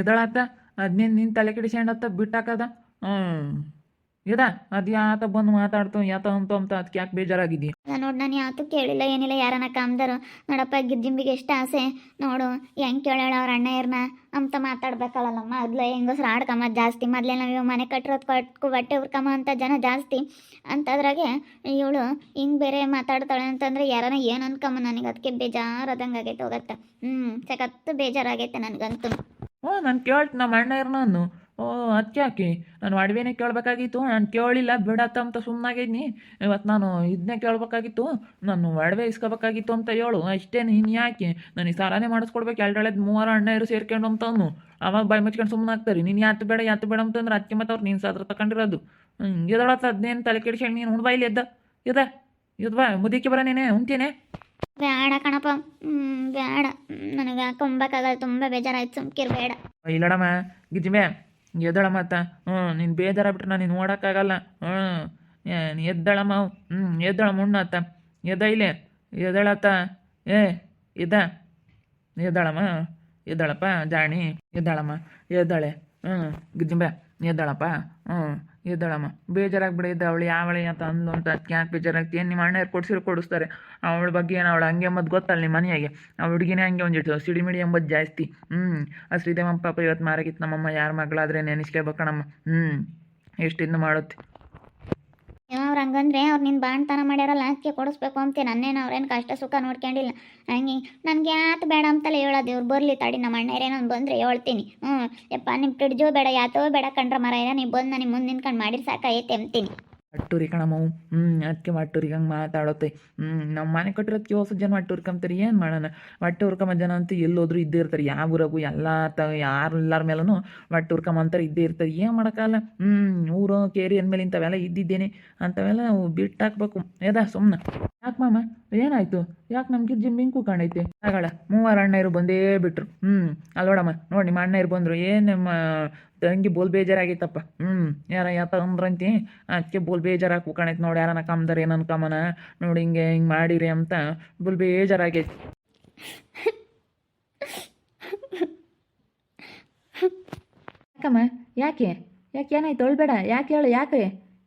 ಎದಳಾತ, ಅದ್ನೇನು ನಿನ್ನ ತಲೆ ಕೆಡಿಸ್ಕೊಂಡತ್ತ ಬಿಟ್ಟಾಕದ? ಹ್ಞೂ ಇದ ಅದು ಯಾತ ಬಂದು ಮಾತಾಡ್ತು, ಯಾತ ಅಂತ ಅಂತ ಅದಕ್ಕೆ ಯಾಕೆ ಬೇಜಾರಾಗಿದ್ದಿ? ನೋಡು, ನಾನು ಯಾತು ಕೇಳಿಲ್ಲ, ಏನಿಲ್ಲ ಯಾರನ್ನ ಕಾಮ್ದರು. ನೋಡಪ್ಪ ಗಿಜ್ಜಿಂಬಿಗೆ ಎಷ್ಟು ಆಸೆ. ನೋಡು, ಹೆಂಗ್ ಕೇಳೋಣ ಅವ್ರ ಅಣ್ಣಯ್ಯರ್ನ ಅಂತ ಮಾತಾಡ್ಬೇಕಲ್ಲ ಮೊದ್ಲು ಹೆಂಗಸ್ರು ಆಡ್ಕಮ್ಮ ಜಾಸ್ತಿ. ಮೊದ್ಲೇ ನಾವು ಮನೆ ಕಟ್ಟಿರೋದು ಕಟ್ಕು, ಬಟ್ಟೆ ಉರ್ಕಮ್ಮ ಅಂತ ಜನ ಜಾಸ್ತಿ. ಅಂತದ್ರಾಗೆ ಇವಳು ಹಿಂಗ್ ಬೇರೆ ಮಾತಾಡ್ತಾಳೆ ಅಂತಂದ್ರೆ ಯಾರನ್ನ ಏನು ಅನ್ಕಮ್ಮ ನನಗೆ? ಅದಕ್ಕೆ ಬೇಜಾರದಂಗೆ ಆಗೈತೆ ಹೋಗತ್ತೆ. ಹ್ಞೂ ಸಖತ್ತು ಬೇಜಾರಾಗೈತೆ ನನಗಂತೂ. ಹ್ಞೂ ನಾನು ಕೇಳ್ತ ನಮ್ಮ ಅಣ್ಣ ನಾನು ಓ ಅದಕ್ಕೆ ಯಾಕೆ ನಾನು ಒಡವೆನೇ ಕೇಳಬೇಕಾಗಿತ್ತು, ನಾನು ಕೇಳಿಲ್ಲ, ಬಿಡತ್ತ ಅಂತ ಸುಮ್ಮನಾಗಿದ್ನಿ ಇವತ್ತು ನಾನು ಇದನ್ನೇ ಕೇಳಬೇಕಾಗಿತ್ತು, ನಾನು ಒಡವೆ ಇಸ್ಕೋಬೇಕಾಗಿತ್ತು ಅಂತ ಹೇಳು. ಅಷ್ಟೇ ನೀನು ಯಾಕೆ? ನನಗೆ ಸಾಲನೇ ಮಾಡಿಸ್ಕೊಡ್ಬೇಕು ಎರಡೆಳೆದು ಮೂವರು ಅಣ್ಣ ಇರು ಸೇರ್ಕೊಂಡು ಅಂತವನು ಅವಾಗ ಬಾಯಿ ಮುಚ್ಕೊಂಡು ಸುಮ್ಮನೆ ಆಗ್ತಾರೆ. ನೀನು ಯಾತು ಬೇಡ ಯಾತು ಬೇಡ ಅಂತಂದ್ರೆ ಅದಕ್ಕೆ ಮತ್ತೆ ಅವ್ರು ನೀನು ಸಾದ್ರ ತಗೊಂಡಿರೋದು ಎದಳತ್ತ ಅದನ್ನೇನು ತಲೆ ಕೆಡಿಸ್ಕೊಂಡು ನೀನು ಹುಣ್ಬಾ ಇಲ್ಲಿ ಎದ್ದ? ಇದ ಇದ್ವಾ ಮುದಿಕೆ ಬರ ನೀನೇ ಉಂತೇನೆ ಬೇಡ ಕಣಪ್ಪ. ಬೇಡ. ನನಗೆ ಕೊಂಬಕ್ಕಾಗಲ್ಲ ತುಂಬ ಬೇಜಾರಾಯ್ತು ಸುಮ್ಕಿರ್ ಬೇಡ ಇಲ್ಲಡಮ್ಮ ಗಿಜ್ಮೆ ಎದ್ದಳಮ್ಮ ಅತ್ತ. ಹ್ಞೂ ನೀನು ಬೇಜಾರ ಬಿಟ್ರೆ ನಾನು ನೀನು ಓಡೋಕ್ಕಾಗಲ್ಲ ಹ್ಞೂ ಎದ್ದಳಮ್ಮ ಹ್ಞೂ ಎದ್ದಳ ಮುಣ್ಣ ಅತ್ತ. ಎದ್ದ ಇಲ್ಲೇ. ಎದ್ದಳತ್ತ ಏ ಇದ ಎದ್ದಳಮ್ಮ, ಎದ್ದಳಪ್ಪ, ಜಾಣಿ, ಎದ್ದಾಳಮ್ಮ, ಎದ್ದಾಳೆ. ಹ್ಞೂ ಗಿಜ್ಜಂಬೆ ಎದ್ದಾಳಪ್ಪ. ಹ್ಞೂ ಎದ್ದಾಳಮ್ಮ. ಬೇಜಾರಾಗಿ ಇದ್ದ ಅವಳು ಯಾವಳಿ ಅಂತ ಅಂದು ಅಂತ ಅದಕ್ಕೆ ಯಾಕೆ ಏನು ನಿಮ್ಮ ಅಣ್ಣ ಕೊಡ್ಸಿರು ಕೊಡಿಸ್ತಾರೆ. ಅವಳ ಬಗ್ಗೆ ಏನು ಅವಳು ಹಂಗೆ ಎಂಬುದು ಗೊತ್ತಲ್ಲ ನಿಮ್ಮ ಮನೆಯಾಗೆ. ಆ ಹುಡುಗಿನೇ ಹಂಗೆ ಒಂದಿಟ್ಟು ಸಿಡಿಮಿಡಿ ಎಂಬುದು ಜಾಸ್ತಿ. ಹ್ಞೂ ಆ ಶ್ರೀದೇವಮ್ಮ ಪಾಪ ಇವತ್ತು ಮಾರಾಗಿತ್ತು ನಮ್ಮಮ್ಮ. ಯಾರ ಮಗಳಾದ್ರೆ ನೆನೆಸ್ಕೋಬೇಕಣಮ್ಮ ಹ್ಞೂ ಎಷ್ಟಿಂದ ಮಾಡುತ್ತೆ? ಅವ್ರು ಹಂಗಂದ್ರೆ ಅವ್ರು ನಿನ್ನ ಬಾಣ್ತನ ಮಾಡ್ಯಾರಲ್ಲ ಅದಕ್ಕೆ ಕೊಡಿಸ್ಬೇಕು ಅಂತ ನನ್ನೇನು ಅವ್ರೇನು ಕಷ್ಟ ಸುಖ ನೋಡ್ಕೊಂಡಿಲ್ಲ. ಹಂಗೆ, ನನಗೆ ಯಾತು ಬೇಡ ಅಂತಲೇ ಹೇಳೋದು ಇವ್ರು. ಬರಲಿ ತಡಿ ನಮ್ಮ ಅಣ್ಣರೇನೋ ಬಂದರೆ ಹೇಳ್ತೀನಿ. ಹ್ಞೂ ಯಪ್ಪ ನಿಮ್ಮ ಫ್ರಿಡ್ಜು ಬೇಡ, ಯಾತೋ ಬೇಡ ಕಂಡ್ರ ಮರ ನೀವು ಬಂದು ನನಗೆ ಮುಂದೆ ನಿಂತ್ಕೊಂಡು ಮಾಡಿರ್ ಸಾಕಾಗೈತೆ ಅಂತೀನಿ. ಅಟ್ಟೂರಿ ಕಣಮ್ಮವು ಹ್ಞೂ ಅದಕ್ಕೆ ಮಟ್ಟೂರಿಗೆ ಹಂಗೆ ಮಾತಾಡತ್ತೆ ಹ್ಞೂ ನಮ್ಮ ಮನೆ ಕಟ್ಟಿರೋದಕ್ಕೆ ಹೊಸ ಜನ ಹೊಟ್ಟೆ ಹುರ್ಕೊಂತಾರೆ ಏನು ಮಾಡೋಣ? ಮಟ್ಟೂರ್ಕಮ್ಮ ಜನ ಅಂತ ಎಲ್ಲೋದ್ರೂ ಇದ್ದೇ ಇರ್ತಾರೆ. ಯಾವ ಊರಾಗೂ ಎಲ್ಲ ತ, ಯಾರು ಎಲ್ಲರ ಮೇಲೂ ಮಟ್ಟೂರ್ಕಮ್ಮ ಹುರ್ಕೊಂಬಂತಾರೆ ಇದ್ದೇ ಇರ್ತಾರೆ. ಏನು ಮಾಡೋಕ್ಕಲ್ಲ ಹ್ಞೂ ಊರು ಕೇರಿ ಅಂದಮೇಲೆ ಇಂಥವೆಲ್ಲ ಇದ್ದಿದ್ದೇನೆ. ಅಂಥವೆಲ್ಲ ಬಿಟ್ಟು ಹಾಕ್ಬೇಕು ಏದ ಸುಮ್ಮನೆ ಯಾಕೆ ಮಾಮ? ಏನಾಯ್ತು? ಯಾಕೆ ನಮ್ಗೆ ಜಿಮ್ಮಿಂಗ್ ಹಿಂಗೆ ಆಗಲ್ಲ, ಮೂವರು ಅಣ್ಣರು ಬಂದೇ ಬಿಟ್ರು. ಹ್ಞೂ ಅಲ್ವಡಮ್ಮ, ನೋಡಿ ನಿಮ್ಮ ಅಣ್ಣ ಬಂದರು. ಏನು ನಮ್ಮ, ತಂಗಿ ಬೋಲ್ ಬೇಜಾರಾಗೈತಪ್ಪ ಹ್ಞೂ ಯಾರ ಯಾತ ಅಂದ್ರಂತಿ ಅದಕ್ಕೆ ಬೋಲ್ ಬೇಜಾರಾಗಿ ಕೂಕಣೈತೆ ನೋಡಿ ಯಾರನ್ನ ಕಮ್ದಾರ ಏನನ್ನ ಕಮನ? ನೋಡಿ ಹಿಂಗೆ ಹಿಂಗೆ ಮಾಡಿರಿ ಅಂತ ಬೋಲ್ ಬೇಜಾರಾಗೈತಿ. ಯಾಕಮ್ಮ? ಯಾಕೆ? ಯಾಕೆ ಏನಾಯ್ತು? ಅಳ್ಬೇಡ ಯಾಕೆ ಹೇಳು? ಯಾಕೆ?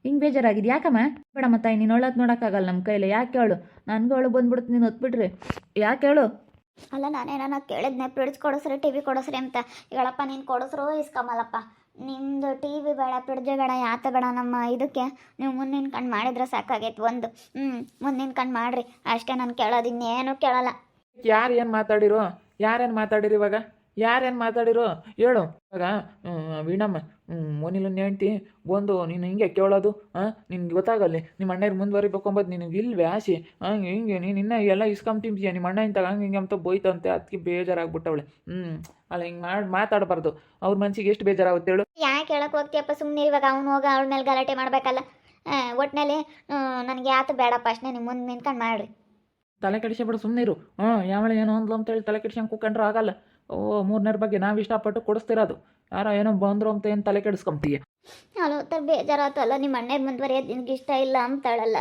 ಹಿಂಗೆ ಬೇಜಾರಾಗಿದೆ ಯಾಕಮ್ಮ? ಬೇಡಮ್ಮ ತಾಯಿ ನೀನು ಒಳಗೆ ನೋಡೋಕ್ಕಾಗಲ್ಲ ನಮ್ಮ ಕೈಲಿ. ಯಾಕೆ ಹೇಳು ನನಗೂ ಒಳಗೆ ಬಂದ್ಬಿಡ್ತು ನೀನು ಹೊತ್ಬಿಟ್ರಿ ಯಾಕೆ ಹೇಳು ಅಲ್ಲ ನಾನೇನ ಕೇಳಿದ್ನೆ ಫ್ರಿಡ್ಜ್ ಕೊಡಿಸ್ರಿ ಟಿ ವಿ ಕೊಡಿಸ್ರಿ ಅಂತ. ಹೇಳಪ್ಪ ನೀನು ಕೊಡಿಸ್ರು ಇಸ್ಕೊಂಬಲ್ಲಪ್ಪ ನಿಮ್ಮದು ಟಿ ವಿ ಬೇಡ ಫ್ರಿಡ್ಜ್ ಬೇಡ ಯಾತ ಬೇಡ ನಮ್ಮ ಇದಕ್ಕೆ. ನೀವು ಮುಂದಿನ ಕಣ್ಣು ಮಾಡಿದ್ರೆ ಸಾಕಾಗೈತೆ ಒಂದು. ಹ್ಞೂ ಮುಂದಿನ ಕಣ್ಣು ಮಾಡಿರಿ. ಅಷ್ಟೇ ನಾನು ಕೇಳೋದು ಇನ್ನೇನು ಕೇಳಲ್ಲ. ಯಾರು ಏನು ಮಾತಾಡಿರೋ? ಯಾರೇನು ಮಾತಾಡಿರಿ ಇವಾಗ? ಯಾರೇನು ಮಾತಾಡಿರೋ ಹೇಳು. ಇವಾಗ ವೀಣಮ್ಮ ಮೋನಿಲನ್ನ ಹೆಂಡ್ತಿ ಬಂದು ನೀನು ಹಿಂಗೆ ಕೇಳೋದು ಹಾಂ? ನಿನ್ಗೆ ಗೊತ್ತಾಗಲ್ಲಿ ನಿಮ್ಮ ಅಣ್ಣವ್ರು ಮುಂದುವರಿಬೇಕು ಅಂಬೋದು ನಿನಗೆ ಇಲ್ವೇ ಆಸೆ? ಹಂಗೆ ಹಿಂಗೆ ನೀನು ಇನ್ನೂ ಎಲ್ಲ ಇಸ್ಕೊಂತಿಂತೀಯ ನಿಮ್ಮ ಅಣ್ಣ ಇಂತಾಗ ಹಂಗೆ ಹಿಂಗೆ ಅಂತ ಬೋಯ್ತಂತೆ ಅದಕ್ಕೆ ಬೇಜಾರಾಗ್ಬಿಟ್ಟವಳೆ. ಹ್ಞೂ ಅಲ್ಲ ಹಿಂಗೆ ಮಾಡಿ ಮಾತಾಡಬಾರ್ದು. ಅವ್ರ ಮನ್ಸಿಗೆ ಎಷ್ಟು ಬೇಜಾರಾಗುತ್ತೆ ಹೇಳು. ಯಾಕೆ ಹೇಳಕ್ಕೆ ಹೋಗ್ತೀಯಪ್ಪ ಸುಮ್ಮನೆ ಇವಾಗ? ಅವ್ನು ಹೋಗ ಅವ್ರ ಮೇಲೆ ಗಲಾಟೆ ಮಾಡಬೇಕಲ್ಲ. ಒಟ್ಟಿನಲ್ಲಿ ನನಗೆ ಯಾತು ಬೇಡಪ್ಪ ಅಷ್ಟೇ ನಿಮ್ಮ ಮುಂದೆ ನಿಂತ್ಕೊಂಡು ಮಾಡಿರಿ. ತಲೆ ಕೆಡಿಸ್ಬಿಡು ಸುಮ್ಮನೆ ಇರು. ಹ್ಞೂ ಯಾವಳೆ ಏನೋ ಅಂದ್ಲು ಅಂತೇಳಿ ತಲೆ ಕೆಡಿಸ್ಕೊಂಡು ಕೂಕೊಂಡ್ರೆ ಆಗಲ್ಲ. ಓ ಮೂರನೇರ ಬಗ್ಗೆ ನಾವು ಇಷ್ಟಪಟ್ಟು ಕೊಡಿಸ್ತಿರೋದು. ಯಾರೋ ಏನೋ ಬಂದ್ರು ಅಂತ ಏನು ತಲೆ ಕೆಡಿಸ್ಕೊಂತೀಯ ಅಲ್ಲೋ ತರ ಬೇಜಾರಾತಲ್ಲ ನಿಮ್ಮ ಅಣ್ಣರ್ ಮುಂದುವರಿಯೋದು ನಿನ್ಗೆ ಇಷ್ಟ ಇಲ್ಲ ಅಂತಾಳಲ್ಲ.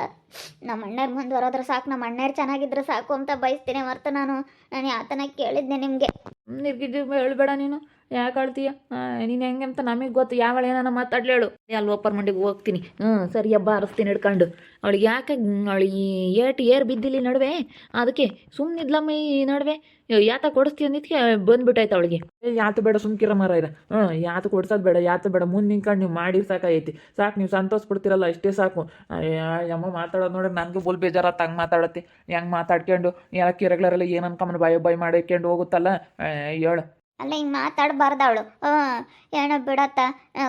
ನಮ್ಮ ಮುಂದೆ ಮುಂದುವರೋದ್ರೆ ಸಾಕು ನಮ್ಮ ಅಣ್ಣರ್ ಚೆನ್ನಾಗಿದ್ರೆ ಸಾಕು ಅಂತ ಬಯಸ್ತೀನಿ ಹೊರ್ತು ನಾನು ನಾನು ಯಾತನ ಕೇಳಿದ್ದೆ ನಿಮಗೆ. ನಿರ್ಗಿದ್ದು ಹೇಳ್ಬೇಡ ನೀನು. ಯಾಕೆ ಅಳ್ತೀಯ ನೀನು ಹೆಂಗೆ ಅಂತ ನಮಗೆ ಗೊತ್ತು. ಯಾವಳು ಏನಾನ ಮಾತಾಡ್ಲೇಳು ಅಲ್ಲಿ ಒಪ್ಪರ್ ಮಂಡಿಗೆ ಹೋಗ್ತೀನಿ. ಹ್ಞೂ, ಸರಿ ಹಬ್ಬ ಹರಿಸ್ತೀನಿ ಹಿಡ್ಕೊಂಡು. ಅವಳಿಗೆ ಯಾಕೆ ಈ ಏಟು ಏರ್ ಬಿದ್ದಿಲ್ಲ ನಡುವೆ? ಅದಕ್ಕೆ ಸುಮ್ಮನಿದ್ಲಮ್ಮ ಈ ನಡುವೆ. ಯಾತ ಕೊಡಿಸ್ತೀಯ ಅಂದಿದ್ಕೆ ಬಂದ್ಬಿಟ್ಟಾಯ್ತು ಅವಳಿಗೆ. ಯಾತು ಬೇಡ ಸುಮ್ಕಿರ ಮರ ಇರ ಹ್ಞೂ, ಯಾತು ಕೊಡ್ಸೋದು ಬೇಡ, ಯಾತು ಬೇಡ. ಮುಂದೆ ನಿಂತ್ಕೊಂಡು ನೀವು ಮಾಡಿ ಸಾಕಾಗೈತಿ. ಸಾಕು, ನೀವು ಸಂತೋಷ ಪಡ್ತಿರಲ್ಲ ಇಷ್ಟೇ ಸಾಕು ಯಮ್ಮ ಮಾತಾಡೋದು ನೋಡ್ರಿ ನನಗೂ ಬೋಲ್ ಬೇಜಾರ ಹಂಗೆ ಮಾತಾಡತ್ತೆ. ಹೆಂಗೆ ಮಾತಾಡ್ಕೊಂಡು ಯಾಕೆ ರೆಗ್ಯುಲರಲ್ಲಿ ಏನು ಅನ್ಕೊಂಬನ ಬಾಯ್ ಬಾಯ್ ಮಾಡಿಕೊಂಡು ಹೋಗುತ್ತಲ್ಲ? ಹೇಳು. ಅಲ್ಲ, ಹಿಂಗೆ ಮಾತಾಡಬಾರ್ದು ಅವಳು ಏನೋ ಬಿಡತ್ತ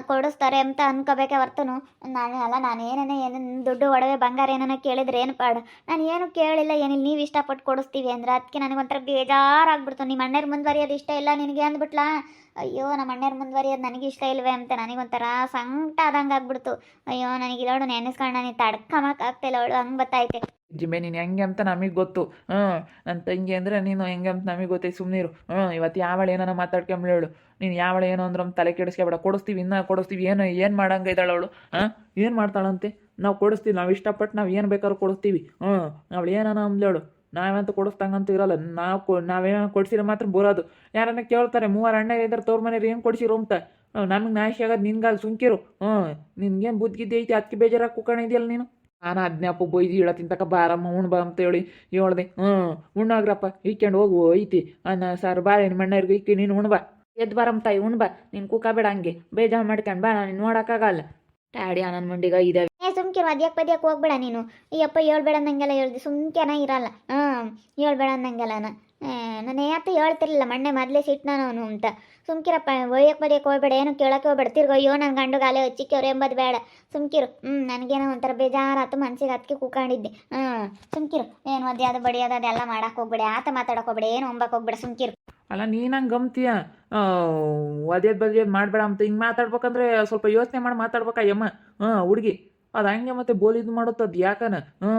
ಕೊಡಿಸ್ತಾರೆ ಅಂತ ಅನ್ಕೋಬೇಕೆ ಹೊರ್ತನು. ನಾನು, ಅಲ್ಲ, ನಾನು ಏನೇನೋ ಏನೇನು ದುಡ್ಡು ಒಡವೆ ಬಂಗಾರ ಏನನ ಕೇಳಿದ್ರೆ ಏನು ಪಾಡು. ನಾನು ಏನು ಕೇಳಿಲ್ಲ, ಏನಿಲ್ಲ, ನೀವು ಇಷ್ಟಪಟ್ಟು ಕೊಡಿಸ್ತೀವಿ ಅಂದ್ರೆ ಅದಕ್ಕೆ ನನಗೊಂಥರ ಬೇಜಾರಾಗ್ಬಿಡ್ತು. ನಿಮ್ಮ ಅಣ್ಣರು ಮುಂದುವರಿಯೋದು ಇಷ್ಟ ಇಲ್ಲ ನಿನಗೆ ಅಂದ್ಬಿಟ್ಲಾ? ಅಯ್ಯೋ, ನಮ್ಮ ಅಣ್ಣರ ಮುಂದುವರಿಯೋದು ನನಗೆ ಇಷ್ಟ ಇಲ್ವೇ ಅಂತ ನನಗೊಂಥರ ಸಂಕಟ ಆದಂಗೆ ಆಗ್ಬಿಡ್ತು. ಅಯ್ಯೋ, ನನಗೆ ಇಲ್ಲೋಡು ನೆನೆಸ್ಕೊಂಡು ನನಗೆ ತಡ್ಕಮಕ್ಕಾಗ್ತಿಲ್ಲ ಅವಳು, ಹಂಗೆ ಬತ್ತಾಯ್ತೆ ಜಿಮೆ ನೀನು ಹೆಂಗೆ ಅಂತ ನಮಗೆ ಗೊತ್ತು. ಹ್ಞೂ ನನ್ನ ತಂಗಿ ಅಂದರೆ ನೀನು ಹೆಂಗೆ ಅಂತ ನಮಗೆ ಗೊತ್ತೈ ಸುಮ್ಮನಿರು ಹ್ಞೂ ಇವತ್ತು ಯಾವಳು ಏನಾನ ಮಾತಾಡ್ಕೊಂಬಳು ನೀನು ಯಾವಳ ಏನೋ ಅಂದ್ರೆ ತಲೆ ಕೆಡಿಸ್ಕೊಬೇಡ. ಕೊಡಿಸ್ತೀವಿ, ಇನ್ನೂ ಕೊಡಿಸ್ತೀವಿ, ಏನು ಏನು ಮಾಡಂಗೆ ಇದ್ದಾಳೆ ಅವಳು? ಹಾಂ, ಏನು ಮಾಡ್ತಾಳಂತೆ? ನಾವು ಕೊಡಿಸ್ತೀವಿ, ನಾವು ಇಷ್ಟಪಟ್ಟು ನಾವು ಏನು ಬೇಕಾದ್ರೂ ಕೊಡಿಸ್ತೀವಿ. ಹ್ಞೂ ಅವಳು ಏನಾನ ಅಂದ್ಲೇಳು ನಾವಂತೂ ಕೊಡಿಸ್ದಂಗಂತೂ ಇರಲ್ಲ. ನಾವು ನಾವೇನೋ ಕೊಡ್ಸಿರ ಮಾತ್ರ ಬರೋದು. ಯಾರನ್ನ ಕೇಳ್ತಾರೆ, ಮೂವರು ಅಣ್ಣ ಇದ್ದಾರೆ ತೋರ್ ಮನೆಯವ್ರು ಏನು ಕೊಡ್ಸಿರೋ ಅಂತ. ನಮಗೆ ನಾಶಿ ಆಗೋದು ನಿನ್ಗಾಲ್ ಸುಂಕಿರು ಹ್ಞೂ ನಿನ್ಗೇನು ಬುದ್ಧಿಗಿದ್ದೆ ಐತಿ ಅದಕ್ಕೆ ಬೇಜಾರಾಗಿ ಕುಕ್ಕಣ ಇದೆಯಲ್ಲ ನೀನು? ನಾನು ಅದ್ನ್ಯಾಪ ಬೊಯ್ದು ಹೇಳ ತಿಂತಕ ಬಾರಮ್ಮ, ಉಣ್ ಬಾ ಅಂತ ಹೇಳಿ ಹೇಳ್ದೆ. ಹ್ಞೂ ಉಣ್ಣಾಗ್ರಪ್ಪ ಇಕ್ಕೊಂಡು ಹೋಗು ಐತಿ ಅನ್ನ ಸರ್ ಬಾ ನಿನ್ನ ಅಣ್ಣವ್ರಿಗೆ ಇಕ್ಕಿ ನೀನು ಉಣ್ ಬಾ. ಎದ್ದು ಬಾರಮ್ಮ ತಾಯಿ ಉಣ್ಬಾ ನೀನು ಕುಕ್ಕಬೇಡ ಹಂಗೆ. ಬೇಜಾರು ಮಾಡ್ಕೊಂಡು ಬಾ, ನಾನು ನೋಡೋಕ್ಕಾಗಲ್ಲ. ಟ್ಯಾಡಿ ನನ್ನ ಮಂಡಿಗ ಇದಾವೆ. ಸುಮ್ಕಿರು, ಅದ್ಯಾಕೆ ಪದ್ಯಕ್ಕೆ ಹೋಗ್ಬೇಡ ನೀನು. ಅಯ್ಯಪ್ಪ ಹೇಳ್ಬೇಡ ಅಂದಂಗೆಲ್ಲ ಹೇಳ್ದೆ. ಸುಮ್ಕೆನ ಇರಲ್ಲ. ಹಾಂ ಹೇಳ್ಬೇಡ ಅನ್ನಂಗೆಲ್ಲ ನಾನು ಯಾತ ಹೇಳ್ತಿರ್ಲಿಲ್ಲ. ಮೊನ್ನೆ ಮೊದಲೇ ಸಿಟ್ಟು ನಾನು ಅಂತ. ಸುಮ್ಕಿರಪ್ಪ ಒಯ್ಯಕ್ಕೆ ಬದಿಯಕ್ಕೆ ಹೋಗ್ಬೇಡ. ಏನು ಕೇಳಕ್ಕೆ ಹೋಗ್ಬೇಡ. ತಿರ್ಗೋ, ಅಯ್ಯೋ ನನ್ನ ಗಂಡು ಗಾಲೆ ಹಚ್ಚಿಕ್ಯವ್ರು ಎಂಬುದು ಬೇಡ. ಸುಮ್ಕಿರು. ಹ್ಞೂ ನನಗೇನೋ ಒಂಥರ ಬೇಜಾರಾತು. ಮನ್ಸಿಗೆ ಅದಕ್ಕೆ ಕೂಕೊಂಡಿದ್ದೆ. ಹಾಂ ಸುಮ್ಕಿರು. ಏನು ಅದು ಬಡಿಯೋದು ಅದೆಲ್ಲ ಮಾಡಕ್ಕೆ ಹೋಗ್ಬೇಡ. ಆತ ಮಾತಾಡಕ್ಕೆ ಹೋಗ್ಬೇಡ. ಏನು ಹೊಂಬಕ್ಕೆ ಹೋಗ್ಬೇಡ. ಸುಮ್ಕಿರು. ಅಲ್ಲ, ನೀನು ಹಂಗೆ ಗಮ್ತೀಯ? ಒದೇದು ಬದಿಯೋದು ಮಾಡಬೇಡ ಅಂತ ಹಿಂಗೆ ಮಾತಾಡ್ಬೇಕಂದ್ರೆ ಸ್ವಲ್ಪ ಯೋಚನೆ ಮಾಡಿ ಮಾತಾಡ್ಬೇಕಯ್ಯಮ್ಮ ಹಾಂ ಹುಡುಗಿ. ಅದು ಹಂಗೆ ಮತ್ತೆ ಬೋಲಿದು ಮಾಡುತ್ತದು ಯಾಕನ? ಹ್ಞೂ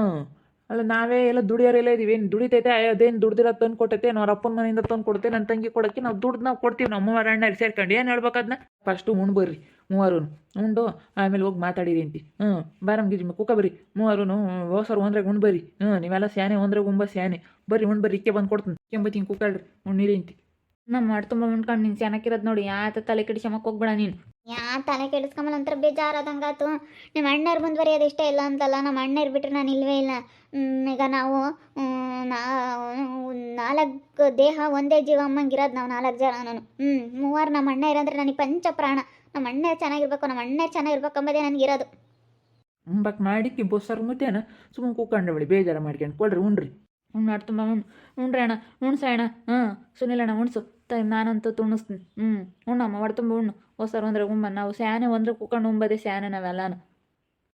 ಅಲ್ಲ ನಾವೇ ಎಲ್ಲ ದುಡಿಯೋರೆಲ್ಲ ಇದೀವಿ. ಏನು ದುಡಿತೈತೆ? ಅದೇನು ದುಡ್ದಿರೋ ತಂದು ಕೊಟ್ಟೈತೆ? ಅವ್ರ ಅಪ್ಪನ ಮನೆಯಿಂದ ತಂದು ಕೊಡ್ತೇನೆ ನನ್ನ ತಂಗಿ ಕೊಡೋಕ್ಕೆ ನಾವು ದುಡ್ಡು ನಾವು ಕೊಡ್ತೀವಿ. ನಮ್ಮ ಮೂವರು ಅಣ್ಣ ಸೇರ್ಕೊಂಡು. ಏನು ಹೇಳ್ಬೇಕು ಅದನ್ನ ಫಸ್ಟು ಉಣ್ ಬರ್ರಿ ಮೂವರು ಉಂಡು, ಆಮೇಲೆ ಹೋಗಿ ಮಾತಾಡಿರಿ ಅಂತಿ. ಹ್ಞೂ ಬಾರಮ್ ಗಿಜಿ ಕುಕ್ಕ ಬರ್ರಿ. ಮೂವರು ಹೋಸರು ಒಂದ್ರೆ ಉಣ್ ಬರ್ರಿ. ಹ್ಞೂ ನೀವೆಲ್ಲ ಸ್ಯಾನೆ ಒಂದ್ರೆ ಉಂಬ ಸ್ಯಾನೆ. ಬರ್ರಿ, ಉಣ್ ಬರ್ರಿ, ಇಕ್ಕೆ ಬಂದು ಕೊಡ್ತೀನಿ. ಕೆಂಬತ್ತಿ ಹಿಂಗೆ ಕುಕ್ಕಳ್ರಿ ಉಣ್ಣಿರಿ ಅಂತಿ. ನಮ್ಮ ಮಾಡ್ತುಂಬ ಉಣ್ಕೊಂಡು ನೀನು ಚೆನ್ನಾಗಿರೋದು ನೋಡಿ. ಯಾತ ತಲೆ ಕೆಡಿಸ್ಕೊಂಬಕ್ಕೆ ಹೋಗ್ಬೇಡ ನೀನು. ಯಾ ತಲೆ ಕೆಡಿಸ್ಕೊಂಬಲ್ಲ ಒಂಥರ ಬೇಜಾರಾದಂಗಾತು ನಿಮ್ಮ ಅಣ್ಣರು ಮುಂದುವರಿಯೋದು ಇಷ್ಟ ಇಲ್ಲ ಅಂತಲ್ಲ ನಮ್ಮ ಅಣ್ಣ ಬಿಟ್ಟರೆ ನಾನು ಇಲ್ಲವೇ ಇಲ್ಲ. ಈಗ ನಾವು ನಾಲ್ಕು ದೇಹ ಒಂದೇ ಜೀವ ಅಮ್ಮಂಗಿರೋದು ನಾವು ನಾಲ್ಕು ಜನ ನಾನು. ಹ್ಞೂ ಮೂವರು ನಮ್ಮ ಅಣ್ಣ ಇರಂದ್ರೆ ನನಗೆ ಪಂಚ ಪ್ರಾಣ. ನಮ್ಮ ಅಣ್ಣ ಚೆನ್ನಾಗಿರ್ಬೇಕು, ನಮ್ಮ ಅಣ್ಣ ಚೆನ್ನಾಗಿರ್ಬೇಕು ಅಂಬೋದೇ ನನಗಿರೋದು ಮಾಡಿ ಮಾಡಿಕ್ಕಿ ಬೊಸ್ಸರ್ ಮುದ್ದೆನ ಸುಮ್ಮನೆ ಕೂತ್ಕೊಂಡೆ ಬಿಡಿ ಬೇಜಾರು ಮಾಡ್ಕೊಂಡು, ಕೊಡ್ರಿ ಉಣ್ರಿ ಉಣ್ಣು ಮಾಡಿ ತುಂಬ ಹ್ಞೂ ಉಣ್ರಿ ಅಣ್ಣ, ಉಣ್ಸ ಅಣ್ಣ. ಹ್ಞೂ ಸುನಿಲ್ ಅಣ್ಣ, ಉಣ್ಸು. ತ ನಾನಂತೂ ತುಣಿಸ್ತೀನಿ. ಹ್ಞೂ ಉಣ್ಣಮ್ಮ ಹೊಡೆ ತುಂಬ ಉಣ್ಣು. ಹೊಸರು ಅಂದ್ರೆ ಉಮ್ಮ ನಾವು ಸ್ಯಾನೆ ಒಂದ್ರೆ ಕುಕೊಂಡು ಉಂಬದೆ ಸ್ಯಾನೆ ನಾವೆಲ್ಲಾನು.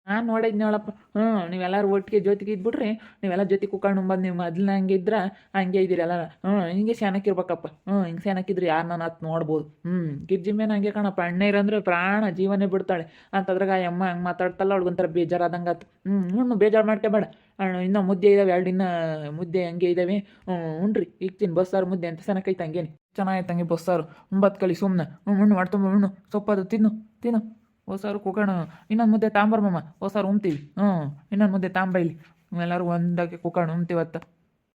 ನಾನು ನೋಡಿದ್ನೇಳಪ್ಪ ಹ್ಞೂ ನೀವೆಲ್ಲರೂ ಒಟ್ಟಿಗೆ ಜೊತೆಗೆ ಇದ್ಬಿಟ್ರಿ ನೀವೆಲ್ಲ ಜೊತೆ ಕುತ್ಕೊಂಡು ಬಂದು ನೀವು ಮೊದ್ಲು ಹಂಗೆ ಇದ್ರೆ ಹಂಗೆ ಇದ್ದೀರಲ್ಲ ಹ್ಞೂ ಹಿಂಗೆ ಸ್ಯಾನಕ್ಕಿರ್ಬೇಕಪ್ಪ ಹ್ಞೂ ಹಿಂಗೆ ಸ್ಯಾನಕ್ಕಿದ್ರೆ ಯಾರು ನಾನು ಹತ್ತು ನೋಡ್ಬೋದು. ಹ್ಞೂ ಗಿರ್ಜಿ ಮೇಲೆ ಹಂಗೆ ಕಣಪ್ಪ. ಅಣ್ಣೇರಂದ್ರೆ ಪ್ರಾಣ ಜೀವನೇ ಬಿಡ್ತಾಳೆ. ಅಂತದ್ರಾಗ ಅಮ್ಮ ಹಂಗೆ ಮಾತಾಡ್ತಲ್ಲ, ಅವ್ಳಿಗೊಂಥರ ಬೇಜಾರಾದಂಗೆ ಆತು ಹ್ಞೂ ಹ್ಞೂ ಬೇಜಾರು ಮಾಡ್ಕೋಬೇಡ ಇನ್ನೂ ಮುದ್ದೆ ಇದಾವೆ, ಎರಡು ಇನ್ನೂ ಮುದ್ದೆ ಹಂಗೆ ಇದ್ದಾವೆ ಹ್ಞೂ ಈಗ ತಿನ್ ಬಸ್ಸಾರು ಮುದ್ದೆ ಅಂತ ಸನಕೈತೆ ಹಂಗೇನಿ. ಚೆನ್ನಾಗೈತೆ ಹಂಗೆ ಬಸ್ಸಾರು ಒಂಬತ್ತು ಕಳಿ ಸುಮ್ಮನೆ ಹ್ಞೂ ಉಣ್ಣು ಮಾಡ್ತೊಂಬ ಉಣ್ಣು ಸೊಪ್ಪದು ತಿನ್ನು ತಿನ್ನು. ಹೊಸಾರು ಕುಕಣ ಇನ್ನೊಂದು ಮುದ್ದೆ ತಾಂಬರ್ಮಮ್ಮ ಹೊಸಾರು ಉಣ್ತೀವಿ. ಹ್ಞೂ, ಇನ್ನೊಂದು ಮುದ್ದೆ ತಾಂಬ ಇಲ್ಲಿ. ಎಲ್ಲರೂ ಒಂದಾಗೆ ಕುಕಣ ಉಮ್ತೀವತ್ತ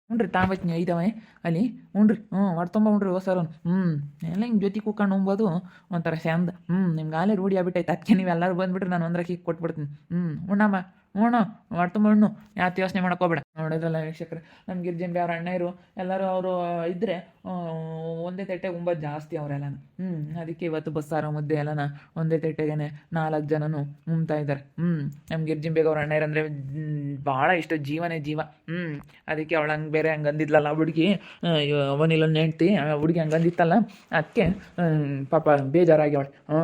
ಉಣ್ರಿ ತಾಂಬತ್ನಿ ಐದವೆ ಅಲ್ಲಿ. ಉಣ್ರಿ ಹ್ಞೂ ಹೊಡ್ತೊಂಬ ಉಣ್ರಿ ಹೊಸಾರು ಹ್ಞೂ, ಎಲ್ಲ ಹಿಂಗೆ ಜೊತೆ ಕುಕೊಂಡು ಉಂಬೋದು ಒಂಥರ ಚಂದ. ಹ್ಞೂ, ನಿಮ್ಗೆ ಆಲೇ ರೂಢಿ ಆಗ್ಬಿಟ್ಟೈತೆ. ಅದಕ್ಕೆ ನೀವು ಎಲ್ಲರೂ ಬಂದುಬಿಟ್ರೆ ನಾನು ಒಂದ್ರಕ್ಕೆ ಕೊಟ್ಬಿಡ್ತೀನಿ. ಹ್ಞೂ, ಉಣ್ಣಮ್ಮ. ಉಣ್ಣು ಹೊಡ್ತೊಂಬ ಮಣ್ಣು. ಯಾತ ಯೋಚನೆ ಮಾಡೋಕೋಬೇಡ ನೋಡಿದ್ರಲ್ಲ ವೀಕ್ಷಕರು ನಮ್ಮ ಗಿರ್ಜಂಬಿ ಅವ್ರ ಅಣ್ಣರು ಎಲ್ಲರೂ ಅವರು ಇದ್ದರೆ ಒಂದೇ ತಟ್ಟೆ ತುಂಬ ಜಾಸ್ತಿ ಅವರೆಲ್ಲ ಹ್ಞೂ, ಅದಕ್ಕೆ ಇವತ್ತು ಬಸ್ಸಾರು ಮುದ್ದೆ ಎಲ್ಲನ ಒಂದೇ ತಟ್ಟೆಗೆ ನಾಲ್ಕು ಜನನು ಉಮ್ತಾ ಇದ್ದಾರೆ ಹ್ಞೂ ನಮ್ಮ ಗಿರ್ಜಿಂಬೇಗ ಅವ್ರ ಅಣ್ಣಯ್ಯರು ಅಂದರೆ ಭಾಳ ಇಷ್ಟ, ಜೀವನೇ ಜೀವ. ಹ್ಞೂ, ಅದಕ್ಕೆ ಅವಳು ಹಂಗೆ ಬೇರೆ ಹಂಗೆ ಅಂದಿದ್ಲಲ್ಲ ಹುಡುಗಿ ಅವನಿಲ್ಲ ಹೆಂಡ್ತಿ ಹುಡುಗಿ ಹಂಗೆ ಅಂದಿತ್ತಲ್ಲ ಅದಕ್ಕೆ ಪಾಪ ಬೇಜಾರಾಗಿ ಅವಳು ಹ್ಞೂ